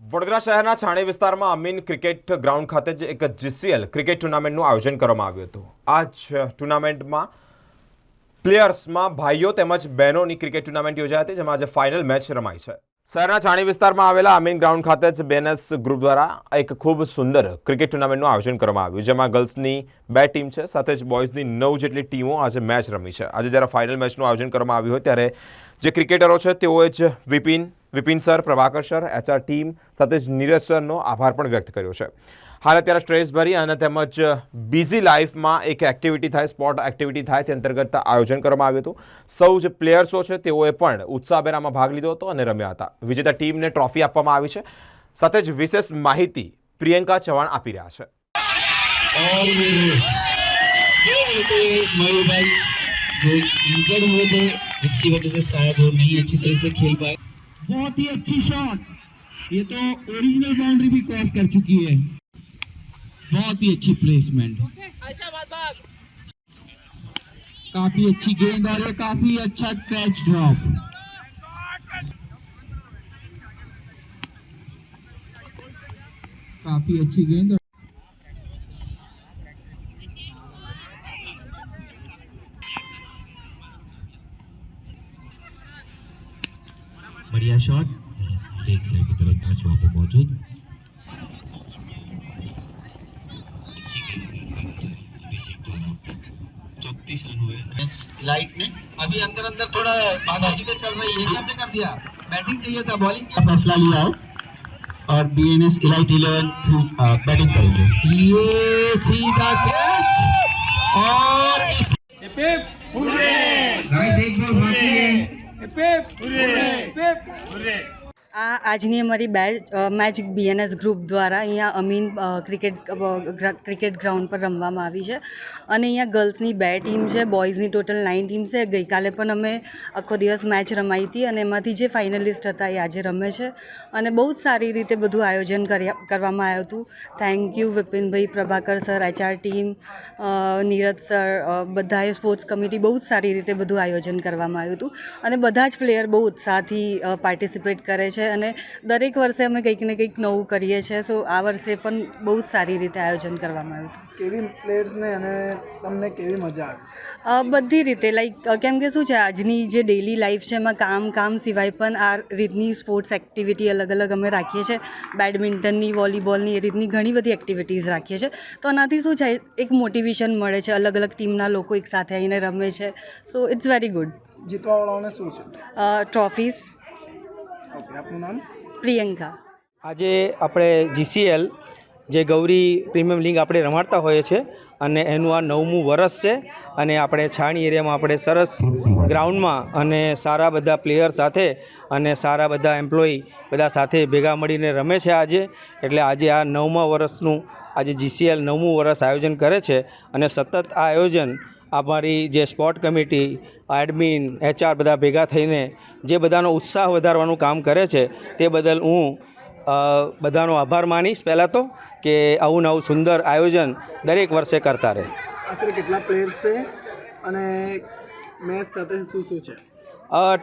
વડોદરા શહેરના છાણે વિસ્તારમાં Amin cricket ground ખાતે જ એક જીસીએલ ક્રિકેટ ટુર્નામેન્ટનું આયોજન કરવામાં આવ્યું હતું. આ જ ટુર્નામેન્ટમાં પ્લેયર્સમાં ભાઈઓ તેમજ બહેનોની ક્રિકેટ ટુર્નામેન્ટ યોજાઈ હતી, જેમાં આજે ફાઇનલ મેચ રમાઈ છે. શહેરના છાણી વિસ્તારમાં આવેલા અમીન ગ્રાઉન્ડ ખાતે જ બેનસ ગ્રુપ દ્વારા એક ખૂબ સુંદર ક્રિકેટ ટુર્નામેન્ટનું આયોજન કરવામાં આવ્યું, જેમાં ગર્લ્સની બે ટીમ છે, સાથે જ બોયઝની નવ જેટલી ટીમો આજે મેચ રમી છે. આજે જ્યારે ફાઇનલ મેચનું આયોજન કરવામાં આવ્યું હોય ત્યારે જે ક્રિકેટરો છે, તેઓએ જ Vipin Vipin sir, Prabhakar sir, HR team સાથે જ નીરજ સરનો આભાર પણ વ્યક્ત કર્યો છે. હાલ અત્યારે સ્ટ્રેસ ભરી અને તેમજ બિઝી લાઈફમાં એક એક્ટિવિટી થાય સ્પોર્ટ એક્ટિવિટી થાય, તે અંતર્ગત આયોજન કરવામાં આવ્યું હતું. સૌ જે પ્લેયર્સો છે, તેઓએ પણ ઉત્સાહભેર આમાં ભાગ લીધો હતો અને રમ્યા હતા. વિજેતા ટીમને ટ્રોફી આપવામાં આવી છે. સાથે જ વિશેષ માહિતી પ્રિયંકા ચવાણ આપી રહ્યા છે. મયુરભાઈ જે जिसकी वजह से शायद वो नहीं अच्छी तरह से खेल पाए। बहुत ही अच्छी शॉट ये तो ओरिजिनल बाउंड्री भी क्रॉस कर चुकी है। बहुत ही अच्छी प्लेसमेंट काफ़ी अच्छी गेंद और ये काफ़ी अच्छा कैच ड्रॉप काफ़ी अच्छी गेंद बढ़िया शॉट लेग साइड की तरफ़ कैच वहाँ पे मौजूद। चौतीस रन हुए। लाइट में। अभी अंदर अंदर थोड़ा चल रही है कैसे कर दिया। बैटिंग चाहिए था बॉलिंग का फैसला लिया। और बीएनएस इलाइट इलेवन बैटिंग करेंगे। ये सीधा कैच और வருகிறது આ આજની અમારી બેચ મેચ બીએનએસ ગ્રુપ દ્વારા અહીંયા અમીન ક્રિકેટ ક્રિકેટ ગ્રાઉન્ડ પર રમવામાં આવી છે. અને અહીંયા ગર્લ્સની બે ટીમ છે, બોયઝની ટોટલ નાઇન ટીમ છે. ગઈકાલે પણ અમે આખો દિવસ મેચ રમાઈ હતી અને એમાંથી જે ફાઇનલિસ્ટ હતા એ આજે રમે છે. અને બહુ જ સારી રીતે બધું આયોજન કરવામાં આવ્યું હતું. Thank you Vipinbhai, Prabhakar sir HR team Neeraj sir બધાએ સ્પોર્ટ્સ કમિટી બહુ જ સારી રીતે બધું આયોજન કરવામાં આવ્યું હતું. અને બધા જ પ્લેયર બહુ ઉત્સાહથી પાર્ટિસિપેટ કરે છે. અને દરેક વર્ષે અમે કંઈક ને કંઈક નવું કરીએ છીએ. સો આ વર્ષે પણ બહુ જ સારી રીતે આયોજન કરવામાં આવ્યું હતું. કેવી પ્લેયર્સને અને તમને કેવી મજા આવી? બધી રીતે. લાઈક કેમ કે શું છે આજની જે ડેલી લાઈફ છે એમાં કામ કામ સિવાય પણ આ રીતની સ્પોર્ટ્સ એક્ટિવિટી અલગ અલગ અમે રાખીએ છીએ. બેડમિન્ટનની વોલીબોલની એ રીતની ઘણી બધી એક્ટિવિટીઝ રાખીએ છીએ. તો આનાથી શું છે એક મોટિવેશન મળે છે. અલગ અલગ ટીમના લોકો એકસાથે આવીને રમે છે. સો ઇટ્સ વેરી ગુડ જીતવાવાળાઓને શું છે? ટ્રોફીઝ આપનું નામ? પ્રિયંકા. આજે આપણે જીસીએલ જે ગૌરી પ્રીમિયમ લીગ આપણે રમાડતા હોઈએ છીએ અને એનું આ નવમું વરસ છે અને આપણે છાણી એરિયામાં આપણે સરસ ગ્રાઉન્ડમાં અને સારા બધા પ્લેયર સાથે અને સારા બધા એમ્પ્લોય બધા સાથે ભેગા મળીને રમે છે આજે. એટલે આજે આ નવમા વર્ષનું આજે જીસીએલ નવમું વર્ષ આયોજન કરે છે અને સતત આ આયોજન અમારી જે સ્પોર્ટ કમિટી એડમિન એચઆર બધા ભેગા થઈને જે બધાનો ઉત્સાહ વધારવાનું કામ કરે છે તે બદલ હું બધાનો આભાર માનીશ પહેલાં તો કે આવું નવું સુંદર આયોજન દરેક વર્ષે કરતા રહે. આશરે કેટલા પ્લેયર્સ છે અને મેચ સાથે શું શું છે?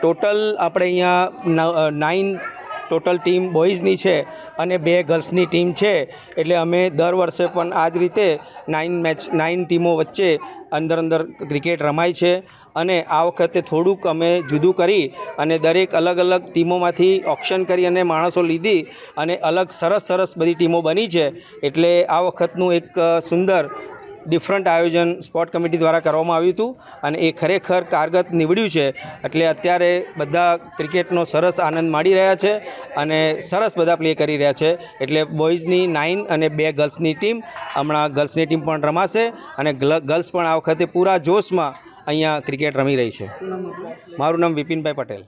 ટોટલ આપણે અહીંયા નાઇન ટોટલ ટીમ બોયઝની છે અને બે ગર્લ્સની ટીમ છે. એટલે અમે દર વર્ષે પણ આ જ રીતે નાઇન મેચ, નાઇન ટીમો વચ્ચે અંદર અંદર ક્રિકેટ રમાય છે. અને આ વખતે થોડુંક અમે જુદું કરી અને દરેક અલગ અલગ ટીમોમાંથી ઓપ્શન કરી અને માણસો લીધી અને અલગ સરસ સરસ બધી ટીમો બની છે. એટલે આ વખતનું એક સુંદર ડિફરન્ટ આયોજન સ્પોર્ટ કમિટી દ્વારા કરવામાં આવ્યું હતું અને એ ખરેખર કારગત નીવડ્યું છે. એટલે અત્યારે બધા ક્રિકેટનો સરસ આનંદ માણી રહ્યા છે અને સરસ બધા પ્લે કરી રહ્યા છે. એટલે બોયઝની નાઇન અને બે ગર્લ્સની ટીમ હમણાં ગર્લ્સની ટીમ પણ રમાશે અને ગર્લ્સ પણ આ વખતે પૂરા જોશમાં અહીંયા ક્રિકેટ રમી રહી છે. મારું નામ વિપિનભાઈ પટેલ.